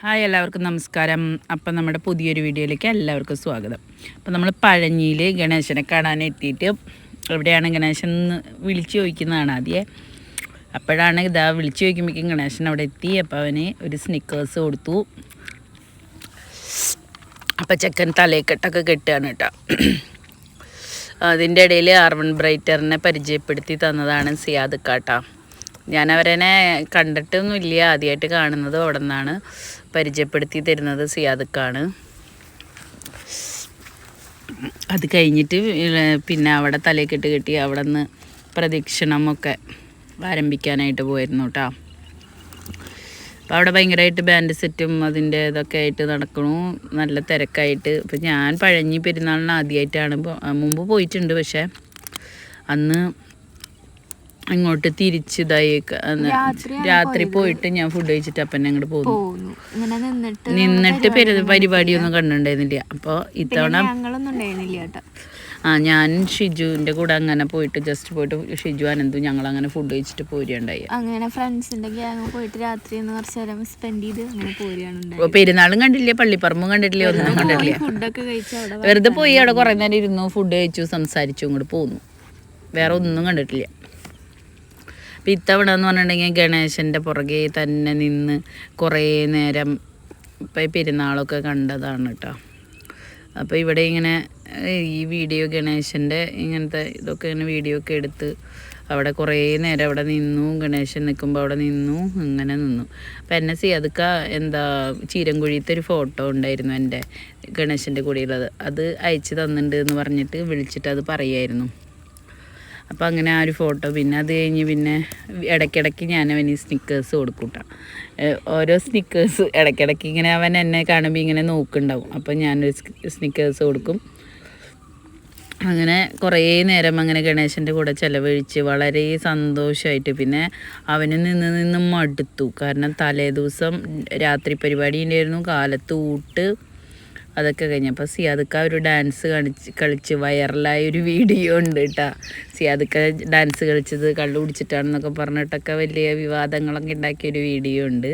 Hi എല്ലാവർക്കും നമസ്കാരം. അപ്പം നമ്മുടെ പുതിയൊരു വീഡിയോയിലേക്ക് എല്ലാവർക്കും സ്വാഗതം. അപ്പം നമ്മൾ പഴഞ്ഞിയിൽ ഗണേശനെ കാണാൻ എത്തിയിട്ട് എവിടെയാണ് ഗണേശൻ എന്ന് വിളിച്ചു ചോദിക്കുന്നതാണ് ആദ്യം. അപ്പോഴാണ് ഇതാ വിളിച്ചു ചോദിക്കുമ്പോഴേക്കും ഗണേശൻ അവിടെ എത്തി. അപ്പോൾ അവന് ഒരു സ്നിക്കേഴ്സ് കൊടുത്തു. അപ്പോൾ ചെക്കൻ തലയിക്കെട്ടൊക്കെ കെട്ടുകയാണ് കേട്ടോ. അതിന്റെ ഇടയിൽ ആർവൺ ബ്രൈറ്ററിനെ പരിചയപ്പെടുത്തി തന്നതാണ് സിയാദ് കാട്ടാ ഞാൻ അവരെന്നെ കണ്ടിട്ടൊന്നുമില്ല. ആദ്യമായിട്ട് കാണുന്നത് അവിടെ നിന്നാണ് പരിചയപ്പെടുത്തി തരുന്നത് സിയാദക്കാണ്. അത് കഴിഞ്ഞിട്ട് പിന്നെ അവിടെ തലയ്ക്കിട്ട് കെട്ടി അവിടെ നിന്ന് പ്രദക്ഷിണമൊക്കെ ആരംഭിക്കാനായിട്ട് പോയിരുന്നു കേട്ടോ അപ്പോൾ അവിടെ ഭയങ്കരമായിട്ട് ബാൻഡ് സെറ്റും അതിന്റെ ഇതൊക്കെ ആയിട്ട് നടക്കണു. നല്ല തിരക്കായിട്ട്. ഇപ്പം ഞാൻ പഴഞ്ഞി പെരുന്നാളിന് ആദ്യമായിട്ടാണ് മുമ്പ് പോയിട്ടുണ്ട് പക്ഷേ അന്ന് ഇങ്ങോട്ട് തിരിച്ച് രാത്രി പോയിട്ട് ഞാൻ ഫുഡ് കഴിച്ചിട്ട് അപ്പൊ അങ്ങോട്ട് പോകുന്നു നിന്നിട്ട് നിന്നിട്ട് പെരു പരിപാടിയൊന്നും കണ്ടിട്ടുണ്ടായിരുന്നില്ല. അപ്പോൾ ഇത്തവണ ആ ഞാൻ ഷിജുവിന്റെ കൂടെ അങ്ങനെ പോയിട്ട് ജസ്റ്റ് പോയിട്ട് ഷിജു അനന്തു ഞങ്ങൾ അങ്ങനെ ഫുഡ് കഴിച്ചിട്ട് പോരുകയുണ്ടായി. അങ്ങനെ ഫ്രണ്ട്സിന്റെ ഗ്യാങ് പോയിട്ട് രാത്രി ഒന്ന് കുറച്ച് നേരം സ്പെൻഡ് ചെയ്ത് അങ്ങനെ പോരുകയാണ് പെരുന്നാളും കണ്ടില്ല പള്ളിപ്പറമ്പും കണ്ടിട്ടില്ല? ഒന്നും കണ്ടിട്ടില്ല. ഫുഡൊക്കെ കഴിച്ച് അവിടെ വെറുതെ പോയി അവിടെ കുറെ നേരം ഇരുന്നു ഫുഡ് കഴിച്ചു സംസാരിച്ചു ഇങ്ങോട്ട് പോന്നു. വേറെ ഒന്നും കണ്ടിട്ടില്ല. അപ്പം ഇത്തവണ എന്ന് പറഞ്ഞിട്ടുണ്ടെങ്കിൽ ഗണേശന്റെ പുറകെ തന്നെ നിന്ന് കുറേ നേരം ഇപ്പം പെരുന്നാളൊക്കെ കണ്ടതാണ് കേട്ടോ അപ്പോൾ ഇവിടെ ഇങ്ങനെ ഈ വീഡിയോ ഗണേശന്റെ ഇങ്ങനത്തെ ഇതൊക്കെ ഇങ്ങനെ വീഡിയോ ഒക്കെ എടുത്ത് അവിടെ കുറേ നേരം അവിടെ നിന്നു ഗണേശൻ നിൽക്കുമ്പോൾ അവിടെ നിന്നു അങ്ങനെ നിന്നു. അപ്പം എന്നെ സിയാദക്ക എന്താ ചീരൻകുഴിയത്തെ ഒരു ഫോട്ടോ ഉണ്ടായിരുന്നു എന്റെ ഗണേശന്റെ കൂടെയുള്ളത്. അത് അയച്ചു തന്നിട്ടുണ്ട് എന്ന് പറഞ്ഞിട്ട് വിളിച്ചിട്ട് അത് പറയായിരുന്നു. അപ്പോൾ അങ്ങനെ ആ ഒരു ഫോട്ടോ. പിന്നെ അത് കഴിഞ്ഞ് പിന്നെ ഇടയ്ക്കിടയ്ക്ക് ഞാൻ അവന് സ്നിക്കേഴ്സ് കൊടുക്കൂട്ട ഓരോ സ്നിക്കേഴ്സ് ഇടയ്ക്കിടയ്ക്ക് ഇങ്ങനെ അവൻ എന്നെ കാണുമ്പോൾ ഇങ്ങനെ നോക്കുന്നുണ്ടാവും. അപ്പോൾ ഞാനൊരു സ്നിക്കേഴ്സ് കൊടുക്കും. അങ്ങനെ കുറേ നേരം അങ്ങനെ ഗണേശന്റെ കൂടെ ചിലവഴിച്ച് വളരെ സന്തോഷമായിട്ട് പിന്നെ അവന് നിന്ന് നിന്ന് മടുത്തു. കാരണം തലേ ദിവസം രാത്രി പരിപാടി ഉണ്ടായിരുന്നു. കാലത്ത് ഊട്ട് അതൊക്കെ കഴിഞ്ഞപ്പോൾ സിയാദക്ക ഒരു ഡാൻസ് കളിച്ച് കളിച്ച് വൈറലായ ഒരു വീഡിയോ ഉണ്ട് കേട്ടോ സിയാദക്ക ഡാൻസ് കളിച്ചത് കള്ളു കുടിച്ചിട്ടാണെന്നൊക്കെ പറഞ്ഞിട്ടൊക്കെ വലിയ വിവാദങ്ങളൊക്കെ ഉണ്ടാക്കിയ ഒരു വീഡിയോ ഉണ്ട്.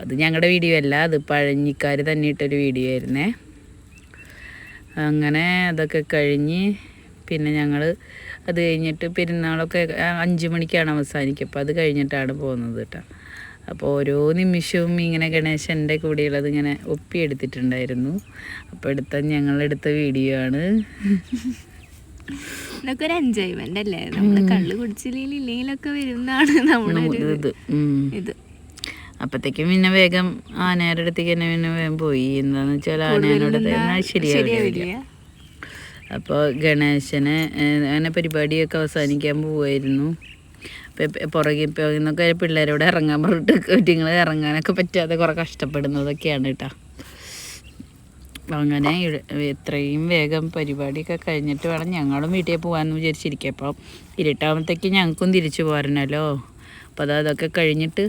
അത് ഞങ്ങളുടെ വീഡിയോ അല്ല അത് പഴഞ്ഞിക്കാർ തന്നെ ഇട്ടൊരു വീഡിയോ ആയിരുന്നേ. അങ്ങനെ അതൊക്കെ കഴിഞ്ഞ് പിന്നെ ഞങ്ങൾ അത് കഴിഞ്ഞിട്ട് പെരുന്നാളൊക്കെ അഞ്ച് മണിക്കാണ് അവസാനിക്കുക. അപ്പോൾ അത് കഴിഞ്ഞിട്ടാണ് പോകുന്നത് കേട്ടോ അപ്പോൾ ഓരോ നിമിഷവും ഇങ്ങനെ ഗണേശന്റെ കൂടെയുള്ളത് ഇങ്ങനെ ഒപ്പിയെടുത്തിട്ടുണ്ടായിരുന്നു. അപ്പോൾ എടുത്ത ഞങ്ങളെടുത്ത വീഡിയോ ആണ്. ഇതൊക്കെ ഒരു എൻജോയ്മെന്റ് അല്ലേ? നമ്മൾ കള്ള് കുടിച്ചില്ലെങ്കിൽ ഇല്ലെങ്കിലൊക്കെ വരുന്നതാണ് നമ്മുടെ ഇത് ഇത് അപ്പത്തേക്കും പിന്നെ വേഗം ആനയുടെ അടുത്തേക്ക് തന്നെ പിന്നെ വേഗം പോയി. എന്താന്ന് വെച്ചാൽ ആനയോട് ശരിയാവില്ല. അപ്പോൾ ഗണേശനെ അങ്ങനെ പരിപാടിയൊക്കെ അവസാനിക്കാൻ പോവായിരുന്നു. അപ്പോൾ പുറകെ ഇപ്പോൾ ഇന്നൊക്കെ പിള്ളേരോട് ഇറങ്ങാൻ പറഞ്ഞിട്ട് കുറ്റിങ്ങൾ ഇറങ്ങാനൊക്കെ പറ്റാതെ കുറേ കഷ്ടപ്പെടുന്നതൊക്കെയാണ് കേട്ടോ. അങ്ങനെ എത്രയും വേഗം പരിപാടിയൊക്കെ കഴിഞ്ഞിട്ട് വേണം ഞങ്ങളും വീട്ടിൽ പോകാമെന്ന് വിചാരിച്ചിരിക്കുക അപ്പം ഇരുട്ടാകുമ്പോഴത്തേക്ക് ഞങ്ങൾക്കും തിരിച്ചു പോരണല്ലോ. അപ്പോൾ അത് അതൊക്കെ കഴിഞ്ഞിട്ട്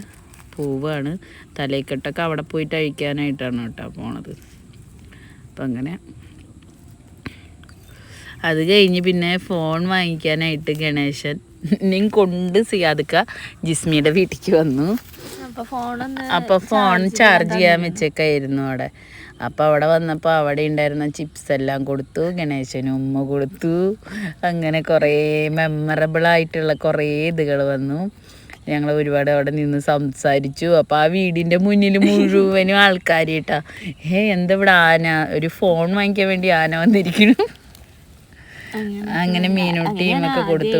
പോവാണ്. തലേക്കെട്ടൊക്കെ അവിടെ പോയിട്ട് അഴിക്കാനായിട്ടാണ് കേട്ടോ പോണത്. അപ്പം അങ്ങനെ. അത് കഴിഞ്ഞ് പിന്നെ ഫോൺ വാങ്ങിക്കാനായിട്ട് ഗണേശൻ നെയും കൊണ്ട് സിയാദിക്ക ജിസ്മിയുടെ വീട്ടിലേക്ക് വന്നു. അപ്പോൾ ഫോൺ ചാർജ് ചെയ്യാൻ വെച്ചേക്കായിരുന്നു അവിടെ. അപ്പോൾ അവിടെ വന്നപ്പോൾ അവിടെ ഉണ്ടായിരുന്ന ചിപ്സ് എല്ലാം കൊടുത്തു. ഗണേശന് ഉമ്മ കൊടുത്തു. അങ്ങനെ കുറേ മെമ്മറബിൾ ആയിട്ടുള്ള കുറേ ഇതുകൾ വന്നു. ഞങ്ങൾ ഒരുപാട് അവിടെ നിന്ന് സംസാരിച്ചു. അപ്പോൾ ആ വീടിന്റെ മുന്നിൽ മുഴുവനും ആൾക്കാർ കേട്ടാ ഏ എന്താ ഇവിടെ ആന? ഒരു ഫോൺ വാങ്ങിക്കാൻ വേണ്ടി ആന വന്നിരിക്കുന്നു. അങ്ങനെ മീനൂട്ടിയും ഒക്കെ കൊടുത്തു.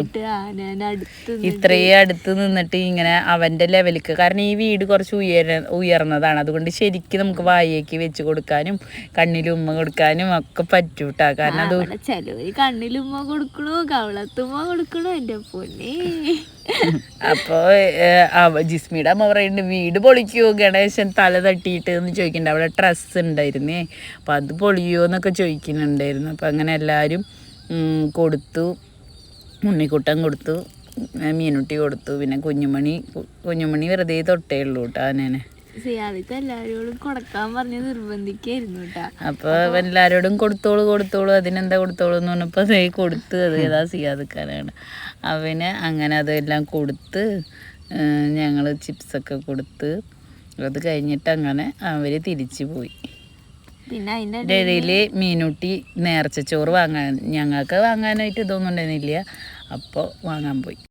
ഇത്രയും അടുത്ത് നിന്നിട്ട് ഇങ്ങനെ അവന്റെ ലെവലിക്ക്. കാരണം ഈ വീട് കുറച്ച് ഉയര ഉയർന്നതാണ്. അതുകൊണ്ട് ശരിക്കും നമുക്ക് വായേക്ക് വെച്ച് കൊടുക്കാനും കണ്ണിലുമ്മ കൊടുക്കാനും ഒക്കെ പറ്റൂട്ടാ. കാരണം അത് ചിലവര് കണ്ണിലുമ്മ കൊടുക്കണു കവളത്തുമ്മ കൊടുക്കണു എന്റെ പൊന്നെ. അപ്പൊ ജിസ്മിയുടെ അമ്മ പറയുന്നുണ്ട് വീട് പൊളിക്കുവോ ഗണേശൻ തല തട്ടിയിട്ട് എന്ന് ചോദിക്കുന്നുണ്ട് അവിടെ ഡ്രസ്സ് ഉണ്ടായിരുന്നേ. അപ്പം അത് പൊളിയോ എന്നൊക്കെ ചോദിക്കുന്നുണ്ടായിരുന്നു. അപ്പം അങ്ങനെ എല്ലാവരും ഉം, കൊടുത്തു. ഉണ്ണിക്കുട്ടൻ കൊടുത്തു. മീനുട്ടി കൊടുത്തു. പിന്നെ കുഞ്ഞുമണി കുഞ്ഞുമണി വെറുതെ തൊട്ടേ ഉള്ളൂ കേട്ടോ അനേനെ. അപ്പൊ എല്ലാരോടും കൊടുത്തോളൂ കൊടുത്തോളൂ. അതിനെന്താ കൊടുത്തോളൂ എന്ന് പറഞ്ഞപ്പോ അതേ കൊടുത്ത്. അത് ഏതാ സിയാദിക്കാനാണ്. അവന് അങ്ങനെ അതെല്ലാം കൊടുത്ത് ഞങ്ങൾ ചിപ്സൊക്കെ കൊടുത്ത് അത് കഴിഞ്ഞിട്ട് അങ്ങനെ അവർ തിരിച്ചു പോയി. പിന്നെ അതിന്റെ ഇടയിൽ മീനുട്ടി നേർച്ച ചോറ് വാങ്ങാൻ ഞങ്ങൾക്ക് വാങ്ങാനായിട്ട് ഇതൊന്നും ഉണ്ടായിരുന്നില്ല. അപ്പോൾ വാങ്ങാൻ പോയി.